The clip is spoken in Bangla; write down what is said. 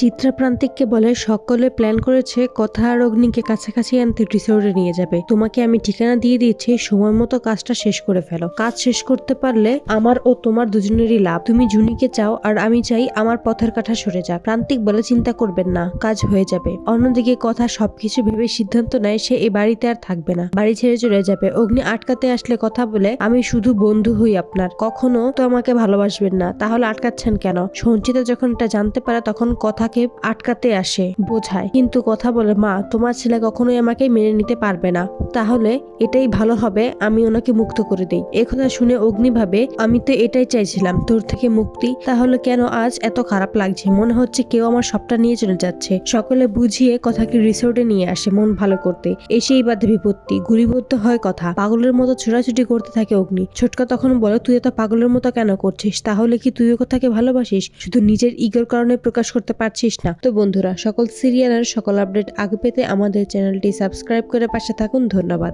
চিত্রা প্রান্তিককে বলে সকলে প্ল্যান করেছে কথা আর অগ্নিকে কাছাকাছি আনতে রিসোর্টে নিয়ে যাবে। তোমাকে আমি ঠিকানা দিয়ে দিয়েছি, সময় মতো কাজটা শেষ করে ফেলো। কাজ শেষ করতে পারলে আমার ও তোমার দুজনেরই লাভ। তুমি জুনিকে চাও আর আমি চাই আমার পথের কাঠা সরে যাক। প্রান্তিক বলে চিন্তা করবেন না, কাজ হয়ে যাবে। অন্যদিকে কথা সবকিছু ভেবে সিদ্ধান্ত নেয় সে এই বাড়িতে আর থাকবে না। বাড়ি ছেড়ে চলে যাবে। অগ্নি আটকাতে আসলে কথা বলে, আমি শুধু বন্ধু হই আপনার। কখনো তো আমাকে ভালোবাসবেন না। তাহলে আটকাচ্ছেন কেন? সঞ্চিতা যখন এটা জানতে পারে, তখন কথাকে আটকাতে আসে, বোঝায়। কিন্তু কথা বলে, মা, তোমার ছেলে কখনোই আমাকে মেনে নিতে পারবে না। তাহলে এটাই ভালো হবে, আমি ওনাকে মুক্ত করে দেই। একথা শুনে অগ্নি ভাবে আমি তো এটাই চাইছিলাম, তোর থেকে মুক্তি। তাহলে কেন আজ এত খারাপ লাগছে? মনে হচ্ছে কেউ আমার সবটা নিয়ে চলে যাচ্ছে। সকলে বুঝিয়ে কথাকে রিসোর্টে নিয়ে আসে মন ভালো করতে। এসেই বাদে বিপত্তি, গুলিবদ্ধ হয় কথা। পাগলের মতো ছোটাছুটি করতে থাকে অগ্নি। ছোটকা তখন বলে, তুই এত পাগলের মতো কেন করছিস? তাহলে কি তুইও কথাকে ভালোবাসিস? শুধু নিজের ইগোর কারণে প্রকাশ করতে পারছিস না? তো বন্ধুরা, সকল সিরিয়ালের সকল আপডেট আগে পেতে আমাদের চ্যানেলটি সাবস্ক্রাইব করে পাশে থাকুন। ধন্যবাদ।